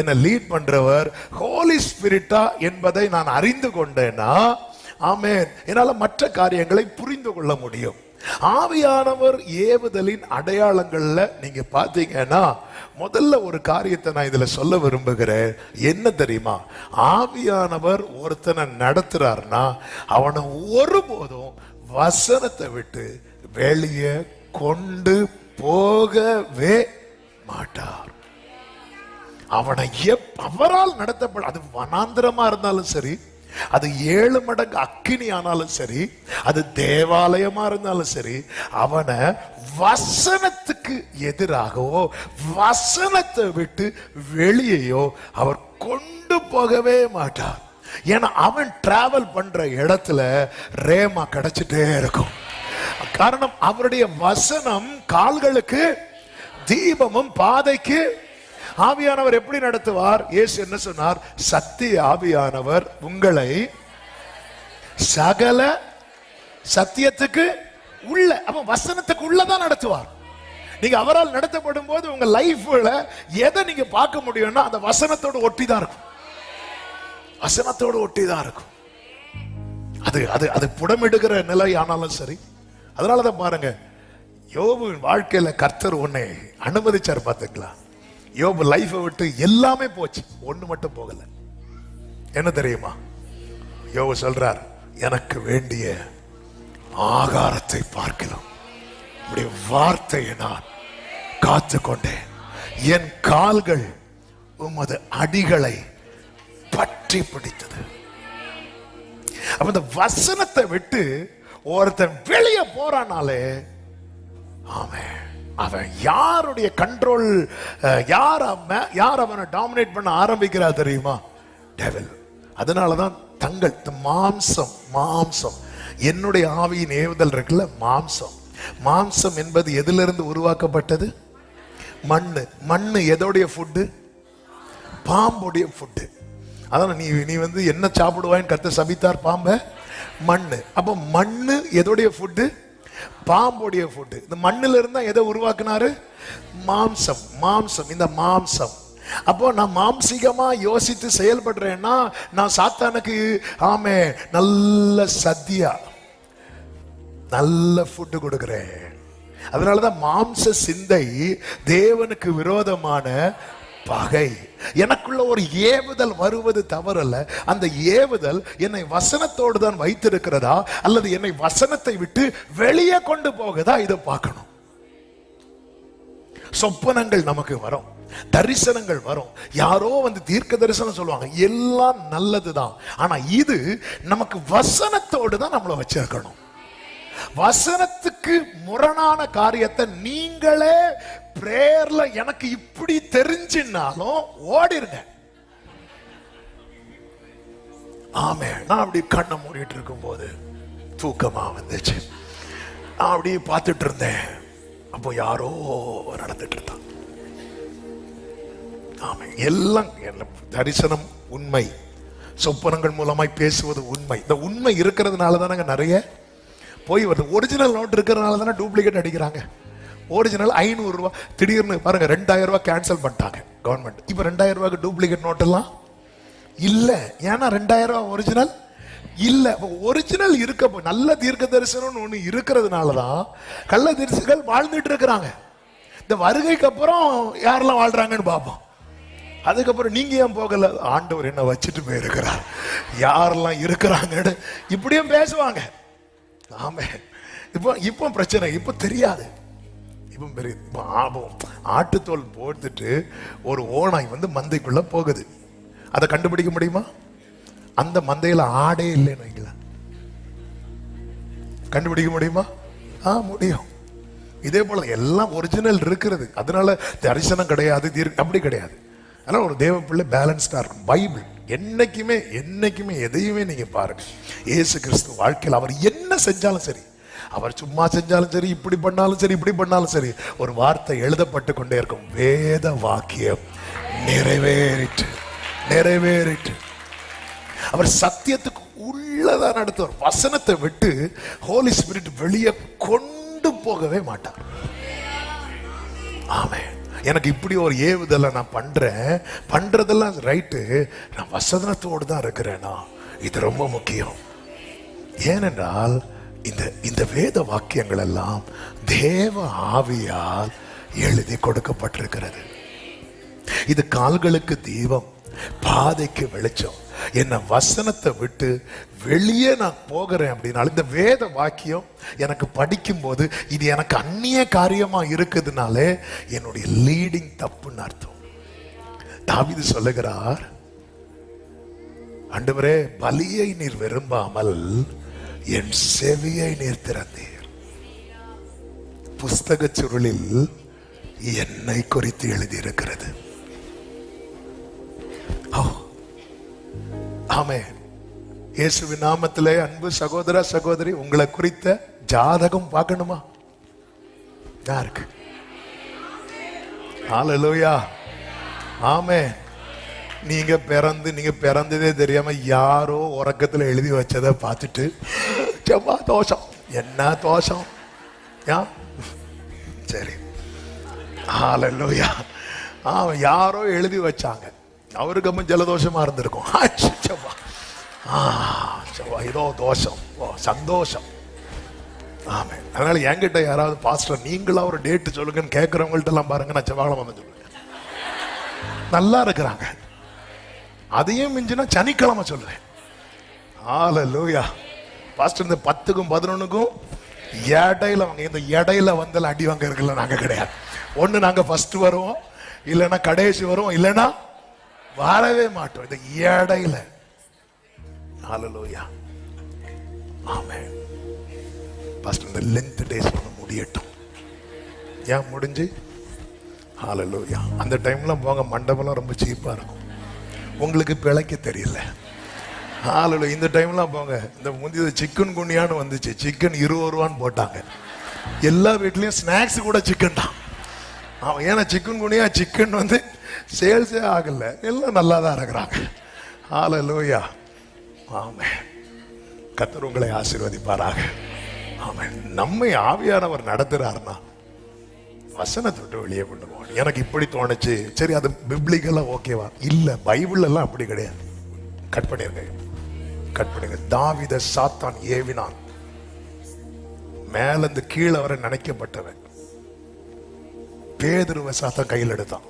என்னை லீட் பண்றவர் ஹோலி ஸ்பிரிட்டா என்பதை நான் அறிந்து கொண்டேன்னா ஆமேன். என்னால் மற்ற காரியங்களை புரிந்து கொள்ள முடியும். ஆவியானவர் ஏவுதலின் அடையாளங்கள்ல நீங்க பாத்தீங்கன்னா முதல்ல ஒரு காரியத்தை நான் இதுல சொல்ல விரும்புகிறேன். என்ன தெரியுமா? ஆவியானவர் ஒருத்தனை நடத்துறாருன்னா அவனை ஒருபோதும் வசனத்தை விட்டு வெளியே கொண்டு போகவே மாட்டா அவனை எப் அவரால் நடத்தப்பட அது வனாந்திரமா இருந்தாலும் சரி அது ஏழு மடங்கு அக்கினி ஆனாலும் சரி அது தேவாலயமா இருந்தாலும் சரி அவனை வசனத்துக்கு எதிராகவோ வசனத்தை விட்டு வெளியேயோ அவர் கொண்டு போகவே மாட்டார். ஏன்னா அவன் டிராவல் பண்ற இடத்துல ரேமா கிடைச்சிட்டே இருக்கும். காரணம் அவருடைய வசனம் கால்களுக்கு தீபமும் பாதைக்கு ஆவியானவர் எப்படி நடத்துவார்? இயேசு என்ன சொன்னார்? சத்திய ஆவியானவர் உங்களை சகல சத்தியத்துக்கு உள்ள அப்ப வசனத்துக்கு உள்ளதான் நடத்துவார். நீங்க அவரால் நடத்தப்படும் போது உங்க லைஃப்ல எதை நீங்க பார்க்க முடியும்னா அந்த வசனத்தோடு ஒட்டி தான் இருக்கும். வசனத்தோடு ஒட்டி தான் இருக்கும். அது அது அது புடமிடுகிற நிலை ஆனாலும் சரி. அதனாலதான் பாருங்க யோபுவின் வாழ்க்கையில கர்த்தர் உன்னை அனுமதிச்சார் பார்த்துக்கலாம். யோபு லைஃபை விட்டு எல்லாமே போச்சு. ஒண்ணு மட்டும் போகல. என்ன தெரியுமா? யோபு சொல்றார் எனக்கு வேண்டிய ஆகாரத்தை பார்க்கலாம் உடைய வார்த்தையை நான் காத்து கொண்டேன். என் கால்கள் உமது அடிகளை பற்றி பிடித்தது. அப்ப இந்த வசனத்தை விட்டு ஒருத்தன் வெளியே போறானாலே ஆமே அவன் யாருடைய கண்ட்ரோல் யார் அவன் யார் அவனை டாமினேட் பண்ண ஆரம்பிக்கிறா தெரியுமா? டெவல் அதனால தான் தங்கள் மாம்சம் மாம்சம். என்னுடைய ஆவியின் ஏவுதல் இருக்குல்ல மாம்சம். மாம்சம் என்பது எதிலிருந்து உருவாக்கப்பட்டது? மண்ணு. மண்ணு எதோடைய ஃபுட்டு பாம்புடைய ஃபுட்டு அதான் நீ நீ வந்து என்ன சாப்பிடுவாய்ன்னு கத்த சபித்தார் பாம்பை? மண்ணு. அப்போ மண்ணு எதோடைய ஃபுட்டு பாம்புடைய ஃபுட்டு இந்த மண்ணில் இருந்தால் எதை உருவாக்குனாரு? மாம்சம் மாம்சம் இந்த மாம்சம். அப்போ நான் மாம்சீகமா யோசித்து செயல்படுறேன்னா நான் சாத்தானுக்கு ஆமே நல்ல சத்தியா நல்ல ஃபுட்டு கொடுக்கிறேன். அதனாலதான் மாம்ச சிந்தை தேவனுக்கு விரோதமான பகை எனக்குள்ள ஒரு ஏவுதல் வருவது தவறல்ல. அந்த ஏவுதல் என்னை வசனத்தோடு தான் வைத்திருக்கிறதா? அல்லது என்னை வசனத்தை விட்டு வெளியே கொண்டு போகுதா? இதை பார்க்கணும். சொப்பனங்கள் நமக்கு வரும். தரிசனங்கள் வரும். யாரோ வந்து தீர்க்க தரிசனம் சொல்லுவாங்க. எல்லாம் நல்லதுதான். ஆனா இது நமக்கு வசனத்தோடு தான் நம்மளை வச்சிருக்கணும். வசனத்துக்கு முரணான காரியத்தை நீங்களே பிரேயர்ல எனக்கு இப்படி தெரிஞ்சுனாலும் ஓடிருங்க. ஆமே நான் அப்படி கண்ணை மூடிட்டு இருக்கும்போது தூக்கமா வந்துச்சு. நான் அப்படியே பார்த்துட்டு இருந்தேன். அப்போ யாரோ நடந்துட்டு இருந்தான். ஆமே எல்லாம் எல்லாம் தரிசனம் உண்மை. சொப்பனங்கள் மூலமாய் பேசுவது உண்மை. இந்த உண்மை இருக்கிறதுனால தானங்க நிறைய போய் வருது. ஒரிஜினல் நோட் இருக்கிறதுனால தானே டூப்ளிகேட் அடிக்கிறாங்க. ஒரிஜினல் ஐநூறு ரூபா திடீர்னு பாருங்க ரெண்டாயிரம் ரூபாய் கேன்சல் பண்ணிட்டாங்க கவர்மெண்ட் இப்போ ரெண்டாயிரம் ரூபாய்க்கு டூப்ளிகேட் நோட் எல்லாம் இல்ல. ஏன்னா ரெண்டாயிரம் ரூபாய் ஒரிஜினல் இல்ல ஒரிஜினல் இருக்க நல்ல தீர்க்க தரிசனம்னு ஒண்ணு இருக்கிறதுனால தான் கள்ள தரிசிகள் வாழ்ந்துட்டு இருக்கிறாங்க. இந்த வருகைக்கு அப்புறம் யாரெல்லாம் வாழ்றாங்கன்னு பார்ப்போம். அதுக்கப்புறம் நீங்க ஏன் போகல? ஆண்டவர் என்ன வச்சுட்டு போயிருக்கிறார். யாரெல்லாம் இருக்கிறாங்கன்னு இப்படியும் பேசுவாங்க. ஆமே இப்போ இப்போ பிரச்சனை இப்போ தெரியாது. இவன் பெரிய இப்போ ஆபம் ஆட்டுத்தோல் போட்டுட்டு ஒரு ஓனாய் வந்து மந்தைக்குள்ள போகுது. அதை கண்டுபிடிக்க முடியுமா? அந்த மந்தையில ஆடே இல்லைன்னு வைங்களேன். கண்டுபிடிக்க முடியுமா? ஆ முடியும். இதே போல எல்லாம் ஒரிஜினல் இருக்கிறது. அதனால தரிசனம் கிடையாது தீர் அப்படி கிடையாது. அதனால ஒரு தேவ பிள்ளை பேலன்ஸ்டா இருக்கும். பைபிள் என்னைக்குமே என்னைக்குமே எதையுமே நீங்க பாருங்க. இயேசு கிறிஸ்து வாழ்க்கையில் அவர் என்ன செஞ்சாலும் சரி அவர் சும்மா செஞ்சாலும் சரி இப்படி பண்ணாலும் சரி இப்படி பண்ணாலும் சரி ஒரு வார்த்தை எழுதப்பட்டு கொண்டே இருக்கும். வேத வாக்கியம். நிறைவேறிட்டு நிறைவேறிட்டு. அவர் சத்தியத்துக்கு உள்ளதா நடத்துவார். வசனத்தை விட்டு ஹோலி ஸ்பிரிட் வெளியே கொண்டு போகவே மாட்டார். ஆமே எனக்கு இப்படி ஒரு ஏவுதலை நான் பண்றேன். பண்றதெல்லாம் ரைட்டு. நான் வசனத்தோடு தான் இருக்கிறேனா? இது ரொம்ப முக்கியம். ஏனென்றால் இந்த இந்த வேத வாக்கியங்கள் எல்லாம் தேவ ஆவியால் எழுதி கொடுக்கப்பட்டிருக்கிறது. இது கால்களுக்கு தீபம் பாதைக்கு வெளிச்சம். என்ன வசனத்தை விட்டு வெளியே நான் போகிறேன் அப்படின்னாலும் இந்த வேத வாக்கியம் எனக்கு படிக்கும்போது இது எனக்கு அந்நிய காரியமா இருக்குதுனாலே என்னுடைய லீடிங் தப்புன்னு அர்த்தம். தாவீது சொல்லுகிறார் அண்டு பலியை நீர் விரும்பாமல் என் செவியை நீர் திறந்தீர். புஸ்தக சுருளில் என்னை குறித்து எழுதியிருக்கிறது. ஆமே இயேசுவின் நாமத்திலே அன்பு சகோதர சகோதரி உங்களை குறித்த ஜாதகம் பார்க்கணுமா? யாருக்கு? ஆலலோயா ஆமே நீங்க பிறந்து நீங்க பிறந்ததே தெரியாம யாரோ உறக்கத்துல எழுதி வச்சதை பார்த்துட்டு செவ்வா தோஷம். என்ன தோஷம்? யா? சரி. ஹalleluya ஆ யாரோ எழுதி வச்சாங்க. அவருக்கு அம்மன் ஜலதோஷமா இருந்திருக்கும். ஆ, செவ்வா ஆ செவ்வா ஏதோ தோஷம். ஓ சந்தோஷம். ஆமே. அதனால என்கிட்ட யாராவது பாஸ்டர் நீங்களா ஒரு டேட்டு சொல்லுங்கன்னு கேட்கறவங்கள்ட்ட எல்லாம் பாருங்க நான் செவ்வாழம் வந்து சொல்லுவேன் நல்லா இருக்கிறாங்க. அதையும் மிஞ்சினா சனிக்கிழமை சொல்லுவேன் ஆல லூயா பாஸ்டர் இந்த பத்துக்கும் பதினொன்னுக்கும் இடையில வாங்க. இந்த இடையில வந்தால் அடி வாங்க இருக்குல்ல நாங்கள் கிடையாது. ஒன்று நாங்கள் ஃபர்ஸ்ட் வருவோம். இல்லைன்னா கடைசி வருவோம். இல்லைன்னா வரவே மாட்டோம். இந்த இடையில. ஹalleluya ஆமென் பாஸ்டர் இந்த லென்த் டேஸ் ஒன்று முடியட்டும். ஏன் முடிஞ்சு? ஹalleluya அந்த டைம்ல போங்க மண்டபம்லாம் ரொம்ப சீப்பா இருக்கும். உங்களுக்கு பிழைக்க தெரியல. ஹalleluya இந்த டைம்லாம் போங்க. இந்த முந்தைய சிக்கன் குனியான்னு வந்துச்சு. சிக்கன் இருபது ரூபான்னு போட்டாங்க. எல்லா வீட்லேயும் ஸ்நாக்ஸ் கூட சிக்கன் தான். அவன் ஏன்னா சிக்கன் குனியா சிக்கன் வந்து சேல்ஸே ஆகல. எல்லாம் நல்லா தான் இருக்கிறாங்க. ஹalleluya ஆமென். கத்தர் உங்களை ஆசீர்வதிப்பாராக. ஆமென். நம்மை ஆவியானவர் நடத்துறாருன்னா வசனத்தை விட்டு வெளியே கொண்டு போகணும். எனக்கு இப்படி தோணுச்சு. சரி அது பிப்ளிக்கெல்லாம் ஓகேவா இல்லை பைபிள் எல்லாம் அப்படி கிடையாது. கட் பண்ணிருங்க. கட் பண்ணுங்க தாவித சாத்தான் ஏவினான். மேல கீழே வர நினைக்கப்பட்டவன். பேதுருவ சாத்தான் கையில் எடுத்தான்.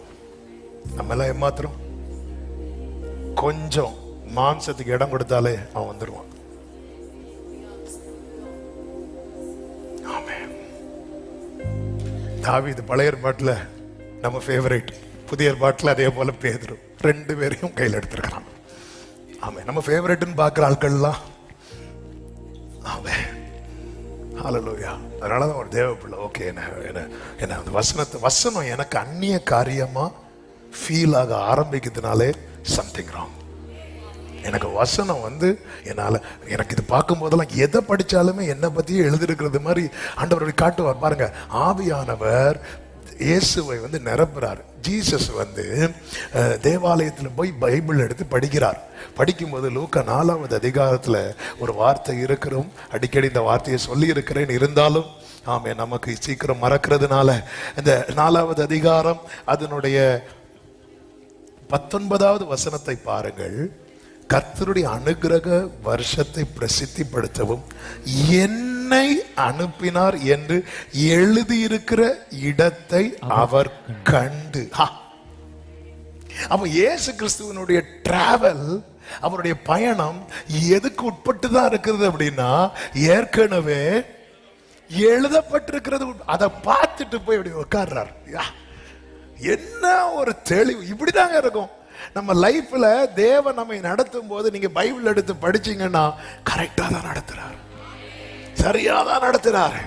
நம்ம எல்லாம் ஏமாத்திரம் கொஞ்சம் மாம்சத்துக்கு இடம் கொடுத்தாலே அவன் வந்துடுவான் ஆமென். தாவீது பழைய ஏற்பாட்டுல நம்ம ஃபேவரேட் புதிய பாட்டில் அதே போல பேதுரு. ரெண்டு பேரையும் கையில் எடுத்திருக்கிறான். அவன் நம்ம ஃபேவரட்னு பார்க்குற ஆட்கள்லாம் ஆமே ஹalleluya அதனால தான் ஒரு தேவ பிள்ளை ஓகே என்ன என்ன என்ன அந்த வசனத்தை வசனம் எனக்கு அந்நிய காரியமாக ஃபீல் ஆக ஆரம்பிக்கிறதுனாலே சம்திங் ராங் எனக்கு வசனம் வந்து என்னால் எனக்கு இது பார்க்கும் போதெல்லாம் எதை படிச்சாலுமே என்னை பற்றியே எழுதிருக்கிறது மாதிரி ஆண்டவர் காட்டுவார். பாருங்க ஆவியானவர் இயேசுவை வந்து நிரப்புறாரு. ஜீசஸ் வந்து தேவாலயத்தில் போய் பைபிள் எடுத்து படிக்கிறார். படிக்கும்போது லூக்க நாலாவது அதிகாரத்துல ஒரு வார்த்தை இருக்கிறோம். அடிக்கடி இந்த வார்த்தையை சொல்லி இருக்கிறேன் இருந்தாலும் ஆமே நமக்கு சீக்கிரம் மறக்கிறதுனால. இந்த நாலாவது அதிகாரம் அதனுடைய பத்தொன்பதாவது வசனத்தை பாருங்கள். கர்த்தருடைய அனுகிரக வருஷத்தை பிரசித்திப்படுத்தவும் என் என்னை அனுப்பினார் என்று எழுதியிருக்கிற இடத்தை அவர் கண்டு. அப்ப இயேசு கிறிஸ்துவனுடைய டிராவல் அவருடைய பயணம் எதுக்கு உட்பட்டு தான் இருக்கிறது அப்படின்னா ஏற்கனவே எழுதப்பட்டிருக்கிறது. அதை பார்த்துட்டு போய் இப்படி உட்கார்றார். என்ன ஒரு தெளிவு. இப்படிதாங்க இருக்கும். நம்ம லைஃப்ல தேவன் நம்மை நடத்தும் போது நீங்க பைபிள் எடுத்து படிச்சீங்கன்னா கரெக்டா தான் நடத்துறாரு. சரியா தான் நடத்தினார்.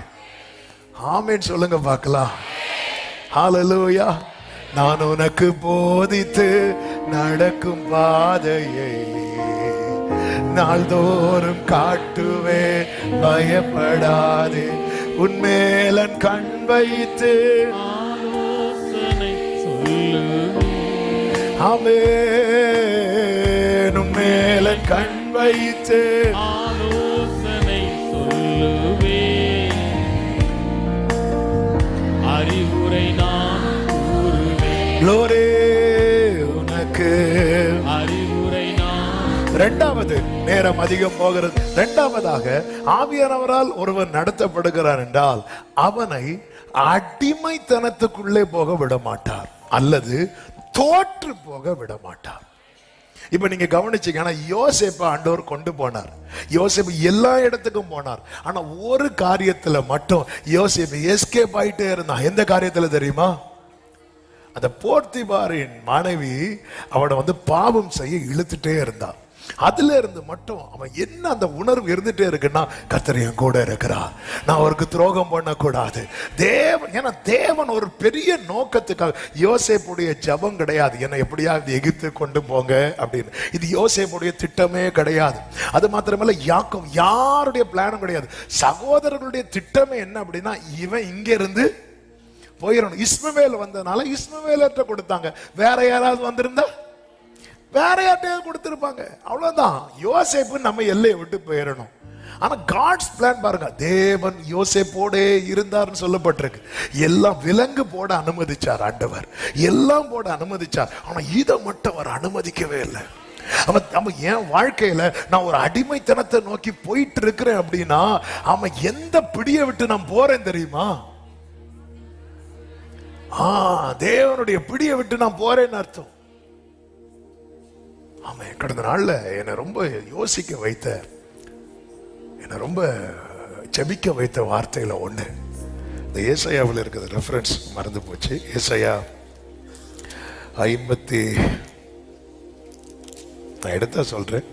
ஆமேன் சொல்லுங்க பார்க்கலாம். ஹாலலூயா நான் உனக்கு போதித்து நடக்கும் பாதையை. நாள்தோறும் காட்டுவே பயப்படாது. உன்மேலன் கண் வைத்து சொல்லு ஆமே உன்மேலன் மேலன் கண் வைத்து இரண்டாவது நேரம் அதிகம் போகிறது. இரண்டாவதாக ஆவியானவரால் ஒருவன் நடத்தப்படுகிறார் என்றால் அவனை அடிமைத்தனத்துக்குள்ளே போக விட மாட்டார் அல்லது தோற்று போக விட மாட்டார் இப்ப நீங்க கவனிச்சீங்கன்னா யோசேப்ப ஆண்டவர் கொண்டு போனார். யோசேப்பு எல்லா இடத்துக்கும் போனார். ஆனா ஒரு காரியத்துல மட்டும் யோசேப்பு எஸ்கேப் ஆயிட்டே இருந்தான். எந்த காரியத்துல தெரியுமா? அந்த போர்த்திபாரின் மனைவி அவனை வந்து பாவம் செய்ய இழுத்துட்டே இருந்தான் அதுல இருந்து மட்டும் அவன் என்ன அந்த உணர்வு இருந்துட்டே இருக்குன்னா கர்த்தர் என் கூட இருக்கிறார். நான் அவருக்கு துரோகம் பண்ணக்கூடாது. தேவன் ஏன்னா தேவன் ஒரு பெரிய நோக்கத்துக்காக யோசேப்புடைய ஜபம் கிடையாது. என்னை எப்படியாவது எகித்து கொண்டு போங்க அப்படின்னு. இது யோசேப்புடைய திட்டமே கிடையாது. அது மாத்திரமல்ல யாக்கம் யாருடைய பிளானும் கிடையாது. சகோதரர்களுடைய திட்டமே என்ன அப்படின்னா இவன் இங்க இருந்து போயிடணும் இஸ்மவேல் வந்ததுனால இஸ்மவேலற்ற கொடுத்தாங்க. வேற யாராவது வந்திருந்தா? வேற யார்ட்டையாவது கொடுத்துருப்பாங்க. அவ்வளோதான் யோசேப்பு நம்ம எல்லையை விட்டு போயிடணும். ஆனால் காட்ஸ் பிளான் பாருங்க. தேவன் யோசேப்போடே இருந்தார்னு சொல்லப்பட்டிருக்கு. எல்லாம் விலங்கு போட அனுமதிச்சார் ஆண்டவர். எல்லாம் போட அனுமதிச்சார். ஆனால் இதை மட்டும் அவர் அனுமதிக்கவே இல்லை. அவன் நம்ம என் வாழ்க்கையில நான் ஒரு அடிமைத்தனத்தை நோக்கி போயிட்டு இருக்கிறேன் அப்படின்னா அவன் எந்த பிடியை விட்டு நான் போறேன் தெரியுமா? ஆ தேவனுடைய பிடியை விட்டு நான் போறேன்னு அர்த்தம். ஆமா கடந்த நாள்ல என்னை ரொம்ப யோசிக்க வைத்த என்னை ரொம்ப ஜெபிக்க வைத்த வார்த்தையில ஒண்ணு. இந்த ஏசையாவில் இருக்கிறது ரெஃபரன்ஸ் மறந்து போச்சு. ஏசையா ஐம்பத்தி நான் எடுத்தா சொல்றேன்.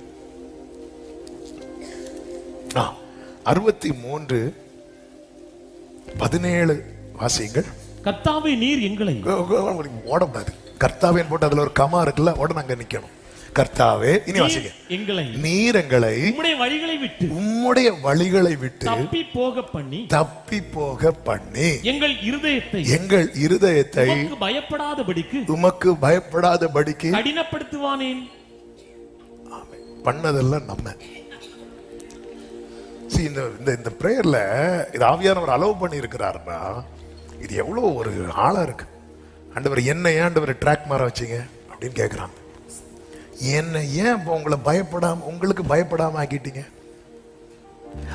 ஆ, அறுபத்தி மூன்று பதினேழு வாசியுங்கள். கர்த்தாவே நீர் எங்களை ஓடக்கூடாது. கர்த்தாவேன்னு போட்டு அதுல ஒரு கமா இருக்குல்ல உடனே அங்க நிக்கணும். கர்த்தாவே இனி வாசிங்க நீர் எங்களை நீர் எங்களை உம்முடைய வழிகளை விட்டு உம்முடைய வழிகளை விட்டு தப்பி போக பண்ணி தப்பி போக பண்ணி எங்கள் இருதயத்தை எங்கள் இருதயத்தை உமக்கு பயப்படாதபடிக்கு உமக்கு பயப்படாதபடிக்கு கடினப்படுத்துவானேன். பண்ணதெல்லாம் நம்ம. இந்த இந்த இந்த பிரேயர்ல இது ஆவியானவர் அலோவ் பண்ணி இருக்கிறாருன்னா இது எவ்வளவு ஒரு ஆழம் இருக்கு. ஆண்டவர் என்ன ஏன் ஆண்டவர் ட்ராக் மாற வச்சீங்க? அப்படின்னு கேட்குறாங்க என்ன ஏன் இப்போ உங்களை பயப்படாம உங்களுக்கு பயப்படாம ஆக்கிட்டீங்க?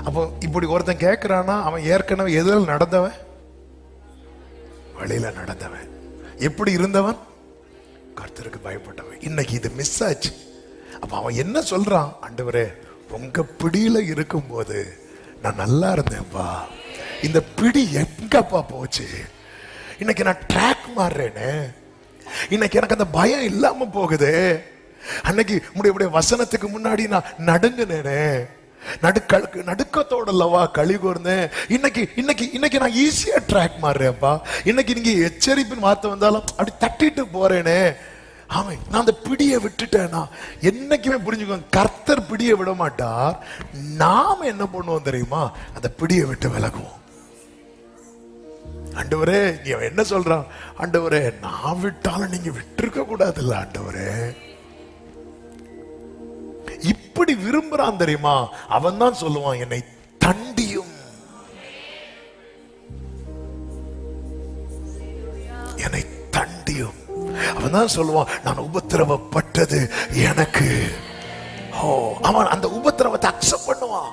அப்போ இப்படி ஒருத்தன் கேட்குறான்னா அவன் ஏற்கனவே எதில் நடந்தவன்? வழியில் நடந்தவன். எப்படி இருந்தவன்? கர்த்தருக்கு பயப்பட்டவன். இன்னைக்கு இது மிஸ் ஆச்சு. அப்போ அவன் என்ன சொல்கிறான் ஆண்டவரே உங்கள் பிடியில் இருக்கும்போது நான் நல்லா இருந்தேன்ப்பா இந்த பிடி எங்கப்பா போச்சு? இன்னைக்கு நான் ட்ராக் மாறுறேன்னு இன்னைக்கு எனக்கு அந்த பயம் இல்லாமல் போகுதே. அன்னைக்கு முடிய வசனத்துக்கு முன்னாடி நான் நடுங்கினேனே. நடுக்க நடுக்கத்தோட அல்லவா கழி கூர்ந்தேன் இன்னைக்கு இன்னைக்கு இன்னைக்கு நான் ஈஸியா ட்ராக் மாறுறேன்ப்பா. இன்னைக்கு நீங்க எச்சரிப்பின் வார்த்தை வந்தாலும் அப்படி தட்டிட்டு போறேனே. ஆமை நான் அந்த பிடியை விட்டுட்டேனா? என்னைக்குமே புரிஞ்சுக்கோங்க கர்த்தர் பிடியை விட மாட்டார். நாம என்ன பண்ணுவோம் தெரியுமா? அந்த பிடியை விட்டு விலகுவோம். ஆண்டவரே நீ என்ன சொல்றான்? ஆண்டவரே நான் விட்டாலும் நீங்க விட்டுருக்க கூடாதுல்ல ஆண்டவரே. இப்படி விரும்புறான் தெரியுமா? அவன் தான் சொல்லுவான் என்னை தண்டியும். என்னை தண்டியும். அவன் தான் சொல்லுவான் நான் உபத்திரவப்பட்டது எனக்கு. ஓ அவன் அந்த உபத்திரவத்தை அக்செப்ட் பண்ணுவான்.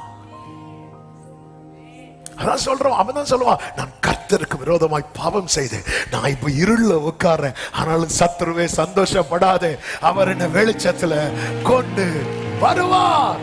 அதான் சொல்றான் அவன் தான் சொல்லுவான் நான் கர்த்தருக்கு விரோதமாய் பாவம் செய்து நான் இப்ப இருள்ல உட்கார்றேன். ஆனாலும் சத்துருவே சந்தோஷப்படாதே. அவர் என்ன வெளிச்சத்துல கொண்டு வருவார்